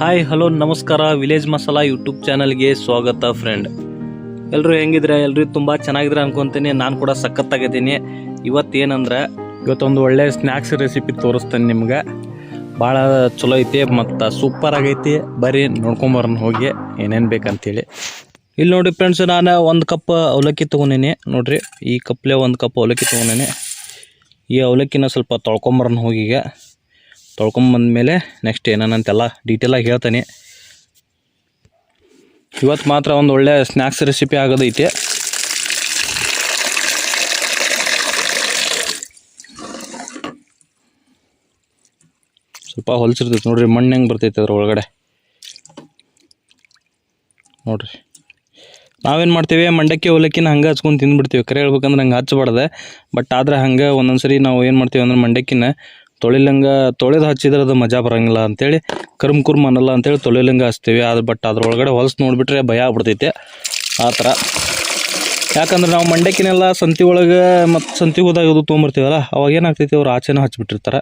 Hi hello ನಮಸ್ಕಾರ. Village masala YouTube ಚಾನಲ್ಗೆ ಸ್ವಾಗತ ಫ್ರೆಂಡ್ ಎಲ್ಲರೂ ಹೆಂಗಿದ್ರೆ? ಎಲ್ಲರೂ ತುಂಬ ಚೆನ್ನಾಗಿದ್ರೆ ಅನ್ಕೊಂತೀನಿ. ನಾನು ಕೂಡ ಸಖತ್ತಾಗಿದ್ದೀನಿ. ಇವತ್ತೇನಂದ್ರೆ? ಇವತ್ತೊಂದು ಒಳ್ಳೆ ಸ್ನ್ಯಾಕ್ಸ್ ರೆಸಿಪಿ ತೋರಿಸ್ತೇನೆ ನಿಮ್ಗೆ. ಭಾಳ ಚಲೋ ಐತಿ ಮತ್ತು ಸೂಪರ್ ಆಗೈತಿ. ಬರೀ ನೋಡ್ಕೊಂಬರೋಣ ಹೋಗಿ. ಏನೇನು ಬೇಕಂತೇಳಿ. ಇಲ್ಲಿ ನೋಡಿ ಫ್ರೆಂಡ್ಸ್ ನಾನು ಒಂದು ಕಪ್ ಅವಲಕ್ಕಿ ತೊಗೊಂಡೀನಿ. ನೋಡಿರಿ ಈ ಕಪ್ಲೆ ಒಂದು ಕಪ್ ಅವಲಕ್ಕಿ ತೊಗೊಂಡೀನಿ. ಈ ಅವಲಕ್ಕಿನ ಸ್ವಲ್ಪ ತೊಳ್ಕೊಂಬರೋಣ ಹೋಗಿ ಈಗ. ತೊಳ್ಕೊಂಬಂದ್ಮೇಲೆ ನೆಕ್ಸ್ಟ್ ಏನೇನಂತೆಲ್ಲ ಡೀಟೇಲಾಗಿ ಹೇಳ್ತೇನೆ. ಇವತ್ತು ಮಾತ್ರ ಒಂದು ಒಳ್ಳೆ ಸ್ನ್ಯಾಕ್ಸ್ ರೆಸಿಪಿ ಆಗೋದೈತಿ. ಸ್ವಲ್ಪ ಹೊಲ್ಸಿರ್ತೈತೆ ನೋಡ್ರಿ, ಮಣ್ಣು ಹೆಂಗೆ ಬರ್ತೈತೆ ಅದ್ರ ಒಳಗಡೆ. ನೋಡ್ರಿ. ನಾವೇನು ಮಾಡ್ತೀವಿ, ಮಂಡಕ್ಕಿ ಹೊಲಕ್ಕಿನ ಹಂಗೆ ಹಚ್ಕೊಂಡು ತಿಂದ್ಬಿಡ್ತೀವಿ. ಕರೆ ಹೇಳ್ಬೇಕಂದ್ರೆ ಹಂಗೆ ಹಚ್ಚಬಾರ್ದೆ ಬಟ್ ಆದ್ರೆ ಹಂಗೆ ಒಂದೊಂದು ಸರಿ ನಾವು ಏನು ಮಾಡ್ತೀವಿ ಅಂದ್ರೆ ಮಂಡಕ್ಕಿನ ತೊಳಿಲಂಗ ತೊಳೆದು ಹಚ್ಚಿದ್ರೆ ಅದು ಮಜಾ ಬರಂಗಿಲ್ಲ ಅಂತೇಳಿ ಕರ್ಮ್ ಕುರ್ಮ್ ಅನ್ನಲ್ಲ ಅಂತೇಳಿ ತೊಳಿಲಂಗ ಹಚ್ತೀವಿ. ಅದು ಬಟ್ ಅದ್ರೊಳಗಡೆ ಹೊಲಸು ನೋಡಿಬಿಟ್ರೆ ಭಯ ಆಗ್ಬಿಡ್ತೈತೆ. ಆ ಥರ ಯಾಕಂದ್ರೆ ನಾವು ಮಂಡಕ್ಕಿನೆಲ್ಲ ಸಂತಿ ಒಳಗೆ ಮತ್ತು ಸಂತಿ ಹೋದಾಗ ಅದು ತೊಗೊಂಬರ್ತೀವಲ್ಲ, ಅವಾಗ ಏನಾಗ್ತೈತಿ ಅವ್ರು ಆಚೆನೂ ಹಚ್ಬಿಟ್ಟಿರ್ತಾರೆ.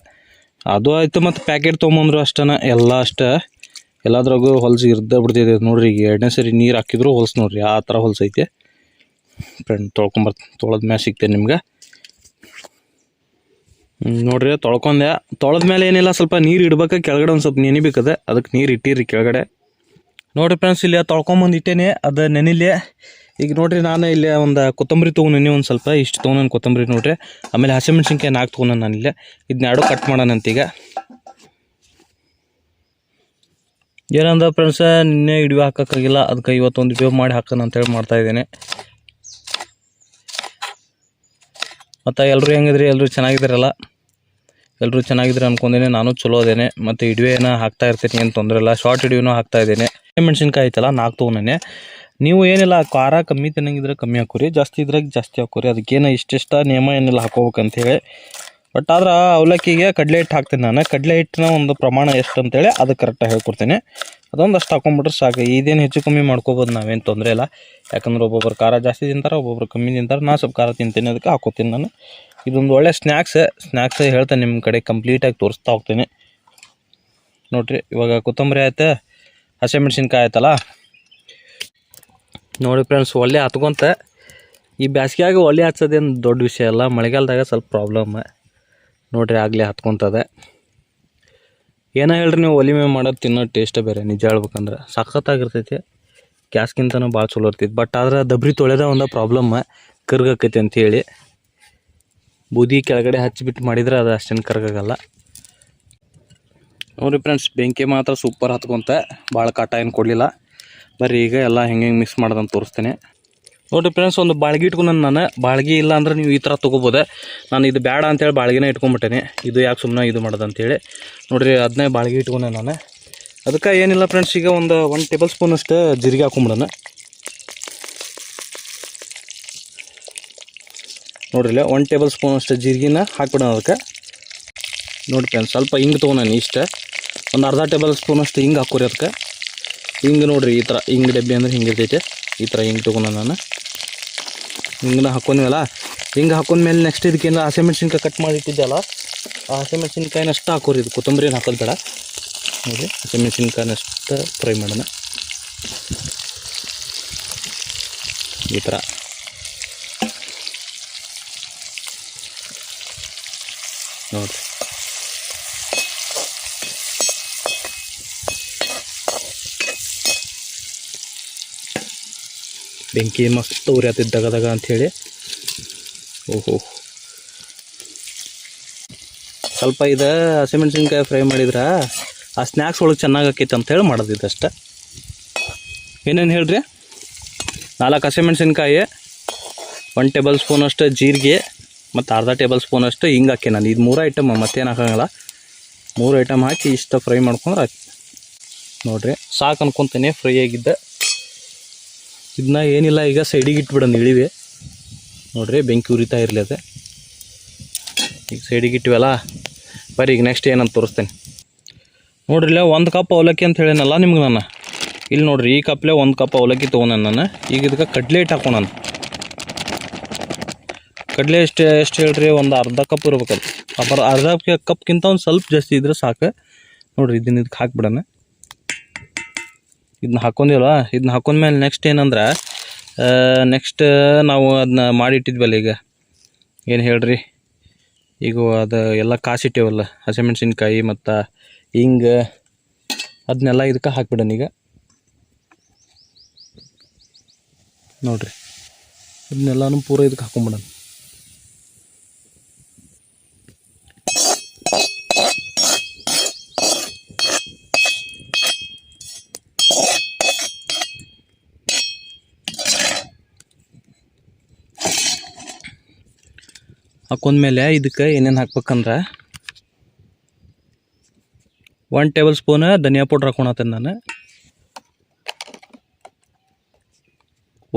ಅದು ಆಯಿತು ಮತ್ತು ಪ್ಯಾಕೆಟ್ ತೊಗೊಂಬಂದ್ರು ಅಷ್ಟನ, ಎಲ್ಲ ಅಷ್ಟೇ. ಎಲ್ಲದ್ರಾಗೂ ಹೊಲ್ಸು ಇರ್ದೇ ಬಿಡ್ತೈತೆ ನೋಡ್ರಿ, ಈಗ ಎರಡನೇ ಸರಿ ನೀರು ಹಾಕಿದ್ರು ಹೊಲ್ಸು ನೋಡ್ರಿ, ಆ ಥರ ಹೊಲ್ಸೈತೆ ಫ್ರೆಂಡ್ ತೊಳ್ಕೊಂಬರ್ತ ತೊಳೆದ ಮ್ಯಾಗ ಸಿಗ್ತೇನೆ ನಿಮ್ಗೆ. ನೋಡ್ರಿ, ತೊಳ್ಕೊಂಡೆ. ತೊಳೆದ ಮೇಲೆ ಏನಿಲ್ಲ, ಸ್ವಲ್ಪ ನೀರು ಇಡ್ಬೇಕು? ಕೆಳಗಡೆ ಒಂದು ಸ್ವಲ್ಪ ನೆನಿಬೇಕದ ಅದಕ್ಕೆ ನೀರು ಇಟ್ಟಿರಿ ಕೆಳಗಡೆ. ನೋಡ್ರಿ ಫ್ರೆಂಡ್ಸ್ ಇಲ್ಲಿ ತೊಳ್ಕೊಂಬಂದಿಟ್ಟೇನೆ ಅದು ನೆನಿಲಿ ಈಗ ನೋಡ್ರಿ, ನಾನು ಇಲ್ಲಿ ಒಂದು ಕೊತ್ತಂಬರಿ ತೊಗೊಂಡಿನಿ ಒಂದು ಸ್ವಲ್ಪ. ಇಷ್ಟು ತೊಗೊಂಡು ಕೊತ್ತಂಬರಿ ನೋಡ್ರಿ. ಆಮೇಲೆ ಹಸಿಮೆಣ್ಸಿನ್ಕಾಯಿ ನಾಲ್ಕು ತೊಗೊಂಡು ನಾನು ಇಲ್ಲಿ. ಇದನ್ನ ಎರಡು ಕಟ್ ಮಾಡೋಣಂತೀಗ ಏನಂದ ಫ್ರೆಂಡ್ಸ್ ನಿನ್ನೆ ಇಡಿಯೋ ಹಾಕೋಕ್ಕಾಗಿಲ್ಲ. ಅದಕ್ಕೆ ಇವತ್ತೊಂದು ಉಪಯೋಗ ಮಾಡಿ ಹಾಕೋಣ ಅಂತೇಳಿ ಮಾಡ್ತಾ ಇದ್ದೇನೆ ಮತ್ತು ಎಲ್ಲರೂ ಹೆಂಗಿದ್ರಿ? ಎಲ್ಲರೂ ಚೆನ್ನಾಗಿದ್ದೀರಲ್ಲ? ಎಲ್ಲರೂ ಚೆನ್ನಾಗಿದ್ರೆ ಅನ್ಕೊಂಡೇನೆ. ನಾನು ಚಲೋ ಅದೇನೆ. ಮತ್ತು ಇಡುವೆನ ಹಾಕ್ತಾ ಇರ್ತೀನಿ, ಏನು ತೊಂದರೆ ಇಲ್ಲ. ಶಾರ್ಟ್ ಇಡುವೆನೂ ಹಾಕ್ತಾ ಇದ್ದೇನೆ. ಮೆಣಸಿನ್ಕಾಯಿ ಐತಲ್ಲ ನಾಲ್ಕು ತೊಗೊಂಡೇನೆ. ನೀವು ಏನಿಲ್ಲ, ಖಾರ ಕಮ್ಮಿ ತಿನ್ನಂಗಿದ್ರೆ ಕಮ್ಮಿ ಹಾಕೋರಿ. ಜಾಸ್ತಿ ಇದ್ರಾಗ ಜಾಸ್ತಿ ಹಾಕೋರಿ. ಅದಕ್ಕೇನು ಇಷ್ಟಿಷ್ಟ ನಿಯಮ ಏನಿಲ್ಲ ಹಾಕೋಬೇಕಂತೇಳಿ. ಬಟ್ ಆದ್ರೆ ಅವಲಕ್ಕಿಗೆ ಕಡಲೆ ಹಿಟ್ಟು ಹಾಕ್ತೀನಿ ನಾನು. ಕಡಲೆ ಹಿಟ್ಟಿನ ಒಂದು ಪ್ರಮಾಣ ಎಷ್ಟು ಅಂತೇಳಿ ಅದು ಕರೆಕ್ಟಾಗಿ ಹೇಳ್ಕೊಡ್ತೀನಿ. ಅದೊಂದು ಅಷ್ಟು ಹಾಕೊಂಡ್ಬಿಟ್ರೆ ಸಾಕು. ಇದೇನು ಹೆಚ್ಚು ಕಮ್ಮಿ ಮಾಡ್ಕೋಬೋದು ನಾವೇನು ತೊಂದರೆ ಇಲ್ಲ. ಯಾಕಂದ್ರೆ ಒಬ್ಬೊಬ್ರು ಖಾರ ಜಾಸ್ತಿ ತಿಂತಾರೆ, ಒಬ್ಬೊಬ್ರು ಕಮ್ಮಿ ತಿಂತಾರೆ. ನಾನು ಸ್ವಲ್ಪ ಖಾರ ತಿಂತೀನಿ ಅದಕ್ಕೆ ಹಾಕೋತೀನಿ ನಾನು. ಇದೊಂದು ಒಳ್ಳೆ ಸ್ನ್ಯಾಕ್ಸ್ ಸ್ನ್ಯಾಕ್ಸ್ ಹೇಳ್ತೇನೆ ನಿಮ್ಮ ಕಡೆ ಕಂಪ್ಲೀಟಾಗಿ ತೋರಿಸ್ತಾ ಹೋಗ್ತೀನಿ. ನೋಡಿರಿ, ಇವಾಗ ಕೊತ್ತಂಬರಿ ಆಯ್ತು ಹಸಿಮೆಣ್ಸಿನ್ಕಾಯಿ ಆಯ್ತಲ್ಲ? ನೋಡಿ ಫ್ರೆಂಡ್ಸ್ ಒಳ್ಳೆ ಹತ್ಕೊಂತ ಈ ಬ್ಯಾಸ್ಗ್ಯಾಗ ಒಳ್ಳೆ ಹಚ್ಚೋದೇನು ದೊಡ್ಡ ವಿಷಯ ಅಲ್ಲ ಮಳೆಗಾಲದಾಗ ಸ್ವಲ್ಪ ಪ್ರಾಬ್ಲಮ್ ನೋಡಿರಿ ಆಗಲೇ ಹತ್ಕೊಂತದೆ ಏನೋ ಹೇಳ್ರಿ ನೀವು ಒಲಿಮೆ ಮಾಡೋದು ತಿನ್ನೋ ಟೇಸ್ಟೇ ಬೇರೆ, ನಿಜ ಹೇಳ್ಬೇಕಂದ್ರೆ. ಸಖತ್ತಾಗಿರ್ತೈತಿ. ಗ್ಯಾಸ್ಗಿಂತನೂ ಭಾಳ ಚಲೋ ಇರ್ತೈತಿ. ಬಟ್ ಆದ್ರೆ ದಬ್ರಿ ತೊಳೆದ ಒಂದು ಪ್ರಾಬ್ಲಮ್ ಕರ್ಗಾಕೈತಿ ಅಂತೇಳಿ ಬೂದಿ ಕೆಳಗಡೆ ಹಚ್ಚಿಬಿಟ್ಟು ಮಾಡಿದ್ರೆ ಅದು ಅಷ್ಟೇನು ಕರ್ಗಾಗಲ್ಲ. ನೋಡಿರಿ ಫ್ರೆಂಡ್ಸ್ ಬೆಂಕಿ ಮಾತ್ರ ಸೂಪರ್ ಹತ್ಕೊಂತ, ಭಾಳ ಕಾಟ ಏನು ಕೊಡಲಿಲ್ಲ. ಬರ್ರಿ ಈಗ ಎಲ್ಲ ಹೆಂಗೆ ಹೆಂಗೆ ಮಿಕ್ಸ್ ಮಾಡ್ದಂತ ತೋರಿಸ್ತೇನೆ. ನೋಡಿರಿ ಫ್ರೆಂಡ್ಸ್ ಒಂದು ಬಾಳ್ಗಿ ಇಟ್ಕೊಂಡು ನಾನು. ಬಾಳ್ಗಿ ಇಲ್ಲ ಅಂದ್ರೆ ನೀವು ಈ ಥರ ತೊಗೋಬೋದೆ. ನಾನು ಇದು ಬೇಡ ಅಂತೇಳಿ ಬಾಳ್ಗಿನೇ ಇಟ್ಕೊಂಬಿಟ್ಟೇನೆ. ಇದು ಯಾಕೆ ಸುಮ್ಮನೆ ಇದು ಮಾಡೋದು ಅಂತೇಳಿ ನೋಡಿರಿ ಅದನ್ನೇ ಬಾಳ್ಗಿ ಇಟ್ಕೊಂಡೆ ನಾನು. ಅದಕ್ಕೆ ಏನಿಲ್ಲ ಫ್ರೆಂಡ್ಸ್ ಈಗ ಒಂದು ಒನ್ ಟೇಬಲ್ ಸ್ಪೂನ್ ಅಷ್ಟು ಜೀರಿಗೆ ಹಾಕೊಂಬಿಡೋಣ. ನೋಡ್ರಿಲ್ಲ ಒನ್ ಟೇಬಲ್ ಸ್ಪೂನ್ ಅಷ್ಟು ಜೀರಿಗೆನ ಹಾಕ್ಬಿಡೋಣ ಅದಕ್ಕೆ. ನೋಡಿ ಫ್ರೆಂಡ್ಸ್ ಸ್ವಲ್ಪ ಹಿಂಗೆ ತೊಗೊಂಡು ಇಷ್ಟ. ಒಂದು ಅರ್ಧ ಟೇಬಲ್ ಸ್ಪೂನ್ ಅಷ್ಟು ಹಿಂಗೆ ಹಾಕೋರಿ ಅದಕ್ಕೆ. ಹಿಂಗೆ ನೋಡಿರಿ ಈ ಥರ ಹಿಂಗೆ ಡಬ್ಬಿ ಅಂದ್ರೆ ಹಿಂಗೆ ಇರ್ತೈತೆ. ಈ ಥರ ಹಿಂಗೆ ತೊಗೊಂಡು ನಾನು ಹಿಂಗನ್ನ ಹಾಕೊಂಡ್ವಲ್ಲ ಹಿಂಗೆ ಹಾಕೊಂಡ್ಮೇಲೆ ನೆಕ್ಸ್ಟ್ ಇದಕ್ಕೇನು ಹಸಿಮೆಣ್ಸಿನ್ಕಾಯಿ ಕಟ್ ಮಾಡಿ ಇಟ್ಟಿದ್ದಲ್ಲ ಆ ಹಸಿಮೆಣ್ಸಿನ್ಕಾಯಿನ ಅಷ್ಟು ಹಾಕೋರಿ, ಇದು ಕೊತ್ತಂಬರಿ ಏನು ಹಾಕೋದು ಬೇಡ. ನೋಡಿ ಹಸಿಮೆಣ್ಸಿನ್ಕಾಯಿನ ಅಷ್ಟು ಫ್ರೈ ಮಾಡೋಣ. ಈ ಥರ ನೋಡಿರಿ. ಬೆಂಕಿ ಮಸ್ತ್ ಉರಿಯತ್ತಿದ್ದ ದಗದಗ ಅಂಥೇಳಿ. ಓಹೋ. ಸ್ವಲ್ಪ ಇದು ಹಸಿಮೆಣ್ಸಿನ್ಕಾಯಿ ಫ್ರೈ ಮಾಡಿದ್ರೆ, ಆ ಸ್ನ್ಯಾಕ್ಸ್ ಒಳಗೆ ಚೆನ್ನಾಗಿ ಆಕೈತೆ ಅಂತೇಳಿ ಮಾಡೋದು ಇದಷ್ಟೆ ಏನೇನು ಹೇಳ್ರಿ? ನಾಲ್ಕು ಹಸಿಮೆಣ್ಸಿನ್ಕಾಯಿ ಒನ್ ಟೇಬಲ್ ಸ್ಪೂನ್ ಅಷ್ಟು ಜೀರಿಗೆ, ಮತ್ತು ಅರ್ಧ ಟೇಬಲ್ ಸ್ಪೂನ್ ಅಷ್ಟು ಹಿಂಗೆ ಹಾಕಿ ನಾನು. ಇದು ಮೂರು ಐಟಮ್, ಮತ್ತೇನು ಹಾಕಂಗಲ್ಲ. ಮೂರು ಐಟಮ್ ಹಾಕಿ ಇಷ್ಟ ಫ್ರೈ ಮಾಡ್ಕೊಂಡ್ರೆ ಆಯ್ತು ನೋಡಿರಿ, ಸಾಕು ಅನ್ಕೊತೀನಿ, ಫ್ರೈ ಆಗಿದ್ದೆ. ಇದನ್ನ ಏನಿಲ್ಲ, ಈಗ ಸೈಡಿಗೆ ಇಟ್ಬಿಡೋಣ, ಇಳಿವೆ. ನೋಡ್ರಿ, ಬೆಂಕಿ ಉರಿತಾ ಇರಲಿ ಅದೇ. ಈಗ ಸೈಡಿಗೆ ಇಟ್ಟಿವಲ್ಲ ಬರೀ ಈಗ ನೆಕ್ಸ್ಟ್ ಏನಂತ ತೋರಿಸ್ತೇನೆ. ನೋಡ್ರಿ, ಇಲ್ಲ ಒಂದು ಕಪ್ ಅವಲಕ್ಕಿ ಅಂತ ಹೇಳೇನಲ್ಲ ನಿಮ್ಗೆ ನಾನು. ಇಲ್ಲಿ ನೋಡ್ರಿ, ಈ ಕಪ್ಲೆ ಒಂದು ಕಪ್ ಅವಲಕ್ಕಿ ತೊಗೊಂಡು ನಾನು. ಈಗ ಇದಕ್ಕೆ ಕಡಲೆ ಹಿಟ್ಟು ಹಾಕೋಣ ಕಡಲೆ ಎಷ್ಟು ಎಷ್ಟು ಹೇಳ್ರಿ, ಒಂದು ಅರ್ಧ ಕಪ್ ಇರ್ಬೇಕಲ್ಲ ಅರ್ಧ ಕಪ್ಗಿಂತ ಒಂದು ಸ್ವಲ್ಪ ಜಾಸ್ತಿ ಇದ್ರೆ ಸಾಕು. ನೋಡ್ರಿ, ಇದನ್ನ ಇದಕ್ಕೆ ಹಾಕ್ಬಿಡೋಣ. ಇದನ್ನ ಹಾಕೊಂದಿವಲ್ಲ ಇದನ್ನ ಹಾಕೊಂಡ್ಮೇಲೆ ನೆಕ್ಸ್ಟ್ ಏನಂದ್ರೆ ನೆಕ್ಸ್ಟ್ ನಾವು ಅದನ್ನ ಮಾಡಿಟ್ಟಿದ್ವಲ್ಲ ಈಗ. ಏನು ಹೇಳ್ರಿ? ಈಗ ಅದು ಎಲ್ಲ ಕಾಸಿಟ್ಟೇವಲ್ಲ, ಹಸಿಮೆಣ್ಸಿನ್ಕಾಯಿ ಮತ್ತು ಹಿಂಗ. ಅದನ್ನೆಲ್ಲ ಇದಕ್ಕೆ ಹಾಕ್ಬಿಡೋಣ ಈಗ. ನೋಡ್ರಿ. ಅದನ್ನೆಲ್ಲನೂ ಪೂರ ಇದಕ್ಕೆ ಹಾಕೊಂಬಿಡೋಣ. ಹಾಕೊಂಡ್ಮೇಲೆ ಇದಕ್ಕೆ ಏನೇನು ಹಾಕ್ಬೇಕಂದ್ರೆ ಒನ್ ಟೇಬಲ್ ಸ್ಪೂನ್ ಧನಿಯಾ ಪೌಡ್ರ್ ಹಾಕೊಳತ್ತೇನೆ ನಾನು.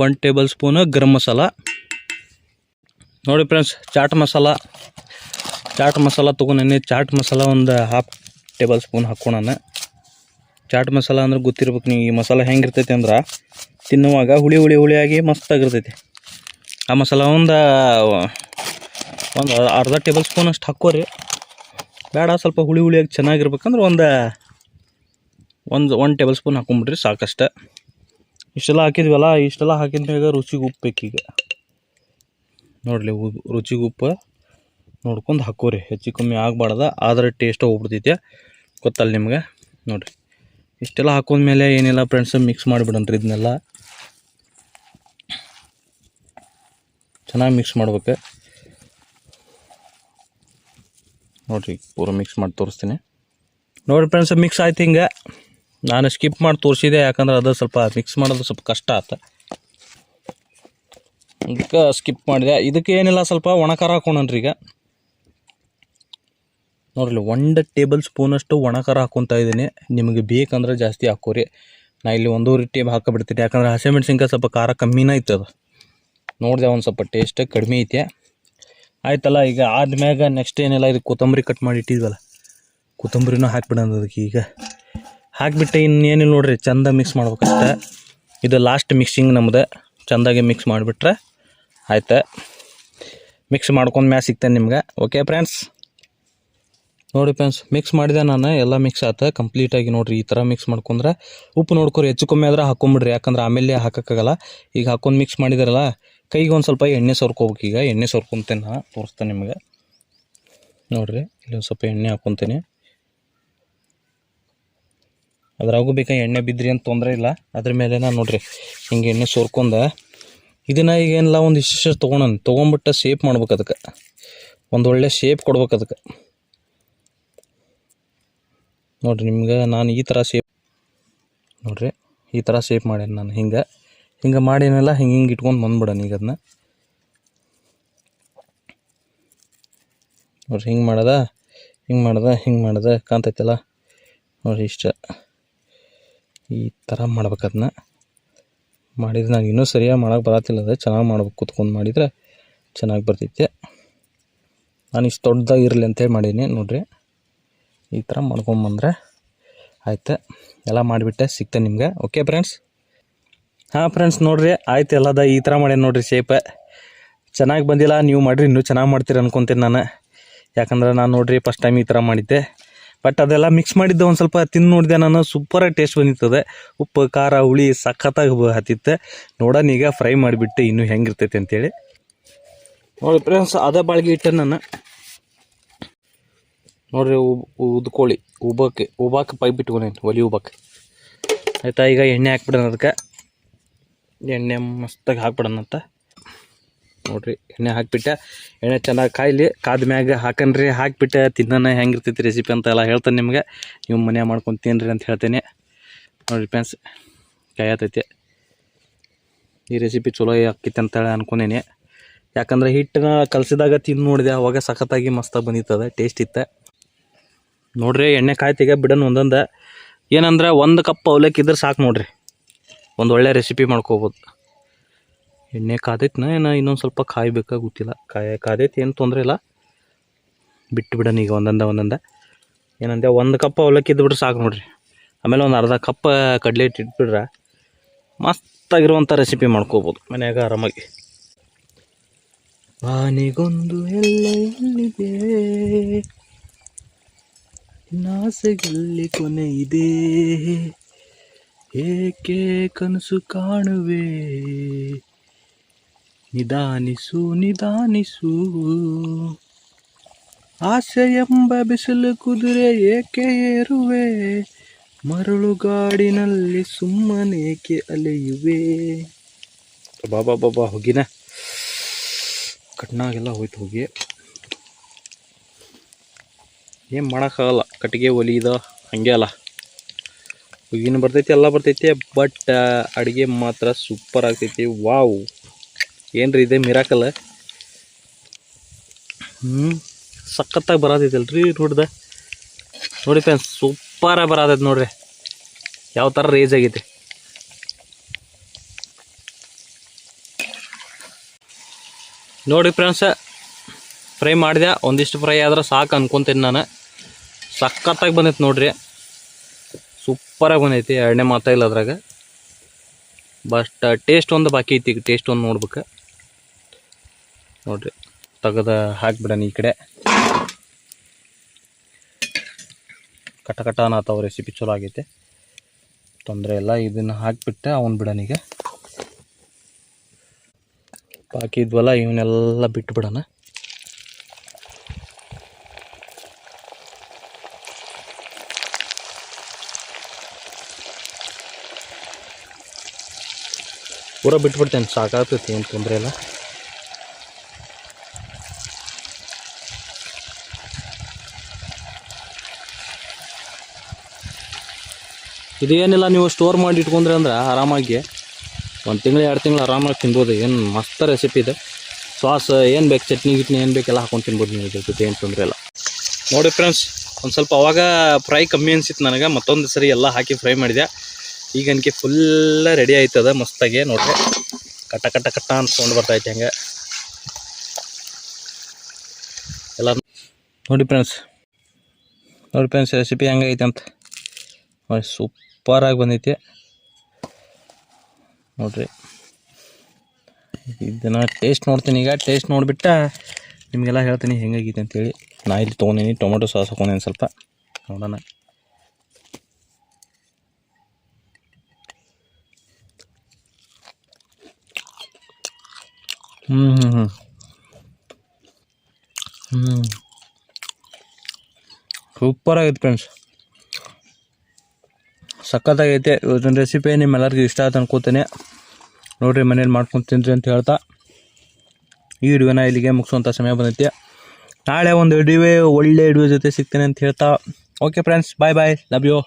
One tablespoon garam masala. ನೋಡಿ ಫ್ರೆಂಡ್ಸ್ ಚಾಟ್ ಮಸಾಲ. ಚಾಟ್ ಮಸಾಲ ತೊಗೊಂಡೇನೆ. ಚಾಟ್ ಮಸಾಲ ಒಂದು ಹಾಫ್ ಟೇಬಲ್ ಸ್ಪೂನ್ ಹಾಕೊಳನ ಚಾಟ್ ಮಸಾಲ ಅಂದ್ರೆ ಗೊತ್ತಿರ್ಬೇಕು ನೀವು, ಈ ಮಸಾಲ ಹೆಂಗಿರ್ತೈತಿ ಅಂದ್ರೆ ತಿನ್ನುವಾಗ ಹುಳಿ ಹುಳಿ ಹುಳಿಯಾಗಿ ಮಸ್ತಾಗಿರ್ತೈತಿ ಆ ಮಸಾಲ ಒಂದು ಒಂದು ಅರ್ಧ ಟೇಬಲ್ ಸ್ಪೂನ್ ಅಷ್ಟು ಹಾಕೋರಿ ಬೇಡ, ಸ್ವಲ್ಪ ಹುಳಿ ಹುಳಿಯಾಗಿ ಚೆನ್ನಾಗಿರ್ಬೇಕಂದ್ರೆ ಒಂದು ಒಂದು ಒಂದು ಟೇಬಲ್ ಸ್ಪೂನ್ ಹಾಕೊಂಬಿಡ್ರಿ ಸಾಕಷ್ಟು. ಇಷ್ಟೆಲ್ಲ ಹಾಕಿದ್ವಲ್ಲ, ಇಷ್ಟೆಲ್ಲ ಹಾಕಿದ ಮ್ಯಾಗ ರುಚಿಗೆ ಉಪ್ಪು ಬೇಕೀಗ. ನೋಡಲಿ ರುಚಿಗೆ ಉಪ್ಪು ನೋಡ್ಕೊಂಡು ಹಾಕೋರಿ ಹೆಚ್ಚು ಕಮ್ಮಿ ಆಗಬಾರ್ದ, ಆದರೆ ಟೇಸ್ಟ್ ಹೋಗ್ಬಿಡ್ತೈತೆ. ಗೊತ್ತಲ್ಲ ನಿಮ್ಗೆ? ನೋಡಿರಿ. ಇಷ್ಟೆಲ್ಲ ಹಾಕೊಂಡ್ಮೇಲೆ ಏನಿಲ್ಲ ಫ್ರೆಂಡ್ಸ್ ಮಿಕ್ಸ್ ಮಾಡಿಬಿಡನ್ರಿ ಇದನ್ನೆಲ್ಲ. ಚೆನ್ನಾಗಿ ಮಿಕ್ಸ್ ಮಾಡ್ಬೇಕು. ನೋಡಿರಿ, ಪೂರ ಮಿಕ್ಸ್ ಮಾಡಿ ತೋರಿಸ್ತೀನಿ. ನೋಡಿ ಫ್ರೆಂಡ್ಸ್ ಮಿಕ್ಸ್ ಆಯ್ತು ಹಿಂಗೆ. ನಾನು ಸ್ಕಿಪ್ ಮಾಡಿ ತೋರಿಸಿದೆ, ಯಾಕಂದ್ರೆ ಅದು ಸ್ವಲ್ಪ ಮಿಕ್ಸ್ ಮಾಡೋದು ಸ್ವಲ್ಪ ಕಷ್ಟ ಆತ. ಇದಕ್ಕೆ ಸ್ಕಿಪ್ ಮಾಡಿದೆ. ಇದಕ್ಕೆ ಏನಿಲ್ಲ, ಸ್ವಲ್ಪ ಒಣ ಖಾರ ಹಾಕೊಂಡ್ರಿ ಈಗ. ನೋಡ್ರಿ ಒಂದು ಟೇಬಲ್ ಸ್ಪೂನಷ್ಟು ಒಣ ಖಾರ ಹಾಕೊತಾ ಇದ್ದೀನಿ. ನಿಮಗೆ ಬೇಕಂದ್ರೆ ಜಾಸ್ತಿ ಹಾಕೋರಿ. ನಾ ಇಲ್ಲಿ ಒಂದೂವರೆ ಟೇಬ್ ಹಾಕಿಬಿಡ್ತೀನಿ. ಯಾಕಂದ್ರೆ ಹಸಿಮೆಣ್ಸಿನ್ಕಾಯಿ ಸ್ವಲ್ಪ ಖಾರ ಕಮ್ಮಿನೇ ಇತ್ತು ಅದು ನೋಡಿದೆ ಒಂದು ಸ್ವಲ್ಪ ಟೇಸ್ಟ್ ಕಡಿಮೆ ಐತೆ. ಆಯ್ತಲ್ಲ, ಈಗ ಆದ್ಮ್ಯಾಗ ನೆಕ್ಸ್ಟ್ ಏನಿಲ್ಲ ಇದು ಕೊತ್ತಂಬರಿ ಕಟ್ ಮಾಡಿ ಇಟ್ಟಿದ್ವಲ್ಲ, ಕೊತ್ತಂಬರಿನೂ ಹಾಕ್ಬಿಡೋದು ಅದಕ್ಕೆ ಈಗ. ಹಾಕಿಬಿಟ್ಟು ಇನ್ನೇನಿಲ್ಲ ನೋಡ್ರಿ, ಚಂದ ಮಿಕ್ಸ್ ಮಾಡ್ಬೇಕಷ್ಟೆ. ಇದು ಲಾಸ್ಟ್ ಮಿಕ್ಸಿಂಗ್ ನಮ್ದು, ಚಂದಾಗಿ ಮಿಕ್ಸ್ ಮಾಡಿಬಿಟ್ರೆ ಆಯ್ತು. ಮಿಕ್ಸ್ ಮಾಡ್ಕೊಂಡು ಮ್ಯಾ ಸಿಗ್ತೇನೆ ನಿಮ್ಗೆ. ಓಕೆ ಫ್ರೆಂಡ್ಸ್ ನೋಡಿ ಫ್ರೆಂಡ್ಸ್ ಮಿಕ್ಸ್ ಮಾಡಿದೆ ನಾನು, ಎಲ್ಲ ಮಿಕ್ಸ್ ಆತ. ಕಂಪ್ಲೀಟಾಗಿ ನೋಡಿರಿ, ಈ ಥರ ಮಿಕ್ಸ್ ಮಾಡ್ಕೊಂಡ್ರೆ ಉಪ್ಪು ನೋಡ್ಕೊರಿ, ಹೆಚ್ಚು ಕಮ್ಮಿ ಆದ್ರೆ ಹಾಕೊಂಬಿಡ್ರಿ. ಯಾಕಂದ್ರೆ ಆಮೇಲೆ ಹಾಕೋಕ್ಕಾಗಲ್ಲ. ಈಗ ಹಾಕೊಂಡು ಮಿಕ್ಸ್ ಮಾಡಿದಾರಲ್ಲ ಕೈಗೆ ಒಂದು ಸ್ವಲ್ಪ ಎಣ್ಣೆ ಸೋರ್ಕೋಬೇಕು ಈಗ. ಎಣ್ಣೆ ಸೋರ್ಕೊಂತೇನೆ ನಾನು ತೋರಿಸ್ತೇನೆ ನಿಮಗೆ. ನೋಡ್ರಿ, ಇಲ್ಲಿ ಒಂದು ಸ್ವಲ್ಪ ಎಣ್ಣೆ ಹಾಕ್ಕೊತೀನಿ ಅದ್ರಾಗೂ ಬೇಕಾ ಎಣ್ಣೆ ಬಿದ್ರಿ ಅಂತ ತೊಂದರೆ ಇಲ್ಲ. ಅದ್ರ ಮೇಲೆ ನಾನು ನೋಡ್ರಿ, ಹಿಂಗೆ ಎಣ್ಣೆ ಸೋರ್ಕೊಂಡ ಇದನ್ನ ಈಗ ಏನಿಲ್ಲ ಒಂದು ಇಷ್ಟು ತೊಗೊಳನ್ ತೊಗೊಂಬಿಟ್ಟು ಶೇಪ್ ಮಾಡ್ಬೇಕು ಅದಕ್ಕೆ. ಒಂದು ಒಳ್ಳೆ ಶೇಪ್ ಕೊಡ್ಬೇಕು ಅದಕ್ಕೆ. ನೋಡ್ರಿ, ನಿಮ್ಗೆ ನಾನು ಈ ಥರ ಶೇಪ್ ನೋಡ್ರಿ, ಈ ಥರ ಶೇಪ್ ಮಾಡೇನಿ ನಾನು ಹಿಂಗೆ. ಹಿಂಗೆ ಮಾಡಿನಲ್ಲ ಹಿಂಗೆ ಹಿಂಗೆ ಇಟ್ಕೊಂಡು ಬಂದ್ಬಿಡೋಣ ಈಗ ಅದನ್ನ ನೋಡ್ರಿ, ಹಿಂಗೆ ಮಾಡದ, ಹಿಂಗೆ ಮಾಡ್ದ ಹಿಂಗೆ ಮಾಡ್ದ, ಕಾಣ್ತೈತಲ್ಲ? ನೋಡ್ರಿ, ಇಷ್ಟ. ಈ ಥರ ಮಾಡ್ಬೇಕು ಅದನ್ನ ಮಾಡಿದ್ರೆ ನಾನು ಇನ್ನೂ ಸರಿಯಾಗಿ ಮಾಡೋಕೆ ಬರತ್ತಿಲ್ಲ ಅದೇ ಚೆನ್ನಾಗಿ ಮಾಡ್ಬೇಕು, ಕೂತ್ಕೊಂಡು ಮಾಡಿದರೆ ಚೆನ್ನಾಗಿ ಬರ್ತೈತೆ. ನಾನು ಇಷ್ಟು ದೊಡ್ಡದಾಗಿ ಇರಲಿ ಅಂತೇಳಿ ಮಾಡೀನಿ, ನೋಡ್ರಿ. ಈ ಥರ ಮಾಡ್ಕೊಂಬಂದ್ರೆ ಆಯ್ತು. ಎಲ್ಲ ಮಾಡಿಬಿಟ್ಟೆ ಸಿಗ್ತೇನೆ ನಿಮಗೆ. ಓಕೆ ಫ್ರೆಂಡ್ಸ್ ಹಾಂ ಫ್ರೆಂಡ್ಸ್ ನೋಡ್ರಿ, ಆಯ್ತು ಎಲ್ಲದ, ಈ ಥರ ಮಾಡ್ಯಾನ ನೋಡ್ರಿ ಶೇಪ್ ಚೆನ್ನಾಗಿ ಬಂದಿಲ್ಲ, ನೀವು ಮಾಡಿರಿ, ಇನ್ನೂ ಚೆನ್ನಾಗಿ ಮಾಡ್ತೀರಿ ಅನ್ಕೊತೀನಿ ನಾನು. ಯಾಕಂದ್ರೆ ನಾನು ನೋಡ್ರಿ ಫಸ್ಟ್ ಟೈಮ್ ಈ ಥರ ಮಾಡಿದ್ದೆ. ಬಟ್ ಅದೆಲ್ಲ ಮಿಕ್ಸ್ ಮಾಡಿದ್ದೆ, ಒಂದು ಸ್ವಲ್ಪ ತಿಂದು ನೋಡಿದೆ ನಾನು ಸೂಪರಾಗಿ ಟೇಸ್ಟ್ ಬಂದಿರ್ತದೆ ಉಪ್ಪು, ಖಾರ, ಹುಳಿ ಸಖತ್ತಾಗಿ ಹತ್ತಿತ್ತೆ. ನೋಡೋಣ ಈಗ ಫ್ರೈ ಮಾಡಿಬಿಟ್ಟು ಇನ್ನೂ ಹೆಂಗಿರ್ತೈತೆ ಅಂತೇಳಿ. ನೋಡಿ ಫ್ರೆಂಡ್ಸ್ ಅದೇ ಬಾಳ್ಗೆ ಇಟ್ಟೆ ನಾನು. ನೋಡ್ರಿ ಉಬ್ ಉದ್ಕೋಳಿ ಉಬಕ್ಕೆ ಉಬಾಕ್ ಪೈಪ್ ಇಟ್ಕೊಂಡೇನು, ಒಲಿ ಉಬಕ್ಕೆ ಆಯಿತಾ, ಈಗ ಎಣ್ಣೆ ಹಾಕ್ಬಿಡೋಣ ಅದಕ್ಕೆ. ಎಣ್ಣೆ ಮಸ್ತಾಗಿ ಹಾಕ್ಬಿಡೋಣ ಅಂತ ನೋಡ್ರಿ, ಎಣ್ಣೆ ಹಾಕಿಬಿಟ್ಟೆ. ಎಣ್ಣೆ ಚೆನ್ನಾಗಿ ಕಾಯಿಲಿ, ಕಾದ ಮ್ಯಾಗ ಹಾಕನ್ರಿ, ಹಾಕ್ಬಿಟ್ಟೆ, ತಿನ್ನೋಣ, ಹೆಂಗಿರ್ತೈತಿ ರೆಸಿಪಿ ಅಂತ ಎಲ್ಲ ಹೇಳ್ತೇನೆ ನಿಮ್ಗೆ. ನೀವು ಮನೆ ಮಾಡ್ಕೊಂಡು ತಿನ್ನಿರಿ ಅಂತ ಹೇಳ್ತೇನೆ. ನೋಡಿರಿ ಫ್ರೆಂಡ್ಸ್ ಕಾಯತೈತೆ. ಈ ರೆಸಿಪಿ ಚಲೋ ಆಕೈತೆ ಅಂತೇಳಿ ಅನ್ಕೊಂಡೇನೆ. ಯಾಕಂದ್ರೆ ಹಿಟ್ಟನ್ನ ಕಲಸಿದಾಗ ತಿಂದು ನೋಡಿದೆ, ಅವಾಗ ಸಖತ್ತಾಗಿ ಮಸ್ತಾಗಿ ಬಂದಿತ್ತದ ಟೇಸ್ಟ್ ಇತ್ತು. ನೋಡ್ರಿ, ಎಣ್ಣೆ ಕಾಯ್ತಿಗೆ ಬಿಡೋಣ ಒಂದೊಂದು. ಏನಂದ್ರೆ ಒಂದು ಕಪ್ ಅವಲಕ್ಕಿ ಇದ್ರೆ ಸಾಕು ನೋಡ್ರಿ. ಒಂದು ಒಳ್ಳೆ ರೆಸಿಪಿ ಮಾಡ್ಕೋಬೋದು. ಎಣ್ಣೆ ಕಾದೈತಿನ ಏನು ಇನ್ನೊಂದು ಸ್ವಲ್ಪ ಕಾಯ್ಬೇಕಾ ಗೊತ್ತಿಲ್ಲ. ಕಾಯ, ಕಾದೈತಿ, ಏನು ತೊಂದರೆ ಇಲ್ಲ. ಬಿಟ್ಟು ಬಿಡೋಣ ಈಗ ಒಂದೊಂದ ಒಂದೊಂದ. ಏನಂದೆ ಒಂದು ಕಪ್ ಅವಲಕ್ಕಿ ಇದ್ಬಿಟ್ರೆ ಸಾಕು ನೋಡಿರಿ. ಆಮೇಲೆ ಒಂದು ಅರ್ಧ ಕಪ್ ಕಡಲೆ ಹಿಟ್ಟು ಇಟ್ಬಿಟ್ರೆ ಮಸ್ತಾಗಿರುವಂಥ ರೆಸಿಪಿ ಮಾಡ್ಕೋಬೋದು ಮನೆಯಾಗ ಆರಾಮಾಗಿ. ಬಾನಿಗೊಂದು ಎಲ್ಲ ಎಲ್ಲಿದೆ? ನಾಸೆಗಲ್ಲಿ ಕೊನೆ ಇದೆ. ಏಕೆ ಕನಸು ಕಾಣುವೆ? ನಿಧಾನಿಸು ನಿಧಾನಿಸು. ಆಸೆ ಎಂಬ ಬಿಸಿಲು ಕುದುರೆ ಏಕೆ ಏರುವೆ? ಮರಳುಗಾಡಿನಲ್ಲಿ ಸುಮ್ಮನೇಕೆ ಅಲೆಯುವೆ? ಬಾಬಾ ಬಾಬಾ ಹೋಗಿನ. ಕಟ್ನಾಗೆಲ್ಲ ಹೋಯ್ತು ಹೋಗಿ ಏನು ಮಾಡೋಕ್ಕಾಗಲ್ಲ, ಕಟ್ಟಿಗೆ ಒಲಿದ, ಹಂಗೆ ಅಲ್ಲ. ಹೊಗಿನ ಬರ್ತೈತಿ, ಎಲ್ಲ ಬರ್ತೈತಿ. ಬಟ್ ಅಡುಗೆ ಮಾತ್ರ ಸೂಪರ್ ಆಗ್ತೈತಿ. ವಾವ್ ಏನ್ರಿ ಇದೆ ಮಿರಾಕಲ್ ಹ್ಞೂ ಸಖತ್ತಾಗಿ ಬರತೈತಲ್ರಿ ನೋಡ್ದ ನೋಡಿ ಫ್ರೆಂಡ್ಸ್ ಸೂಪರಾಗಿ ಬರತೈತೆ ನೋಡ್ರಿ. ಯಾವ ಥರ ರೇಜ್ ಆಗೈತಿ ನೋಡಿ ಫ್ರೆಂಡ್ಸ್ ಫ್ರೈ ಮಾಡಿದೆ ಒಂದಿಷ್ಟು ಫ್ರೈ ಆದ್ರೆ ಸಾಕು ಅನ್ಕೊಂತೀನಿ ನಾನು. ಸಖತ್ತಾಗಿ ಬಂದೈತೆ ನೋಡ್ರಿ. ಸೂಪರಾಗಿ ಬಂದೈತಿ, ಎರಡನೇ ಮಾತಾ ಇಲ್ಲ ಅದ್ರಾಗ. ಬಟ್ ಟೇಸ್ಟ್ ಒಂದು ಬಾಕಿ ಐತಿ, ಈಗ ಟೇಸ್ಟ್ ಒಂದು ನೋಡ್ಬೇಕು. ನೋಡ್ರಿ, ತೆಗೆದು ಹಾಕ್ಬಿಡೋಣ ಈ ಕಡೆ. ಕಟ ಕಟ ಅನ್ನತ್ತಾವ ರೆಸಿಪಿ ಚಲೋ ಆಗೈತೆ. ತೊಂದರೆ ಇಲ್ಲ, ಇದನ್ನು ಹಾಕಿಬಿಟ್ಟೆ ಅವನು ಬಿಡೋಣ ಈಗ. ಬಾಕಿ ಇದ್ವಲ್ಲ, ಇವನ್ನೆಲ್ಲ ಬಿಟ್ಟು ಬಿಡೋಣ ಪೂರ ಬಿಟ್ಬಿಡ್ತೇನೆ, ಸಾಕಾಗ್ತೈತಿ, ಏನು ತೊಂದರೆ ಇಲ್ಲ. ಇದೇನಿಲ್ಲ, ನೀವು ಸ್ಟೋರ್ ಮಾಡಿ ಇಟ್ಕೊಂಡ್ರೆ ಅಂದ್ರೆ ಆರಾಮಾಗಿ ಒಂದು ತಿಂಗಳು, ಎರಡು ತಿಂಗಳು ಆರಾಮಾಗಿ ತಿನ್ಬೋದು. ಏನು ಮಸ್ತ ರೆಸಿಪಿ ಇದೆ. ಸಾಸ್ ಏನು ಬೇಕು, ಚಟ್ನಿ, ಗಿಟ್ನಿ, ಏನು ಬೇಕೆಲ್ಲ ಹಾಕೊಂಡು ತಿನ್ಬೋದು ನೀವು ಇದ್ರ ಜೊತೆ, ಏನು ತೊಂದರೆ ಇಲ್ಲ. ನೋಡಿ ಫ್ರೆಂಡ್ಸ್ ಒಂದು ಸ್ವಲ್ಪ ಅವಾಗ ಫ್ರೈ ಕಮ್ಮಿ ಅನಿಸಿತ್ತು ನನಗೆ, ಮತ್ತೊಂದು ಸರಿ ಎಲ್ಲ ಹಾಕಿ ಫ್ರೈ ಮಾಡಿದೆ. ಈಗ ಅನ್ಕೆ ಫುಲ್ಲ ರೆಡಿ ಆಯ್ತದ, ಮಸ್ತಾಗಿ ನೋಡ್ರಿ. ಕಟ್ಟ ಕಟ್ಟ ಕಟ್ಟ ಅಂತ ಸೌಂಡ್ ಬರ್ತೈತೆ ಹಂಗೆ. ಎಲ್ಲ ನೋಡಿ ಫ್ರೆಂಡ್ಸ್ ನೋಡಿ ಫ್ರೆಂಡ್ಸ್ ರೆಸಿಪಿ ಹೆಂಗೈತೆ ಅಂತ. ನೋಡಿ ಸೂಪರಾಗಿ ಬಂದೈತಿ. ನೋಡ್ರಿ. ಇದನ್ನು ಟೇಸ್ಟ್ ನೋಡ್ತೀನಿ ಈಗ ಟೇಸ್ಟ್ ನೋಡಿಬಿಟ್ಟು ನಿಮಗೆಲ್ಲ ಹೇಳ್ತೀನಿ ಹೆಂಗಾಗಿದೆ ಅಂತೇಳಿ. ನಾ ಇಲ್ಲಿ ತೊಗೊಂಡೀನಿ, ಟೊಮೊಟೊ ಸಾಸ್ ಹಾಕೊಂಡೇನಿ ಸ್ವಲ್ಪ. ನೋಡೋಣ. ಹ್ಞೂ ಹ್ಞೂ ಹ್ಞೂ ಹ್ಞೂ ಸೂಪರ್ ಆಗೈತೆ ಫ್ರೆಂಡ್ಸ್ ಸಖತ್ತಾಗೈತೆ. ಇವತ್ತಿನ ರೆಸಿಪಿ ನಿಮ್ಮೆಲ್ಲರಿಗೂ ಇಷ್ಟ ಆಯ್ತು ಅನ್ಕೋತೇನೆ. ನೋಡಿರಿ, ಮನೇಲಿ ಮಾಡ್ಕೊಂಡು ತಿನ್ರಿ ಅಂತ ಹೇಳ್ತಾ. ಈ ವಿಡಿಯೋನ ಇಲ್ಲಿಗೆ ಮುಗಿಸುವಂಥ ಸಮಯ ಬಂದೈತೆ. ನಾಳೆ ಒಂದು ವಿಡಿಯೋ ಒಳ್ಳೆ ವಿಡಿಯೋ ಜೊತೆ ಸಿಗ್ತೇನೆ ಅಂತ ಹೇಳ್ತಾ. Okay friends bye bye love you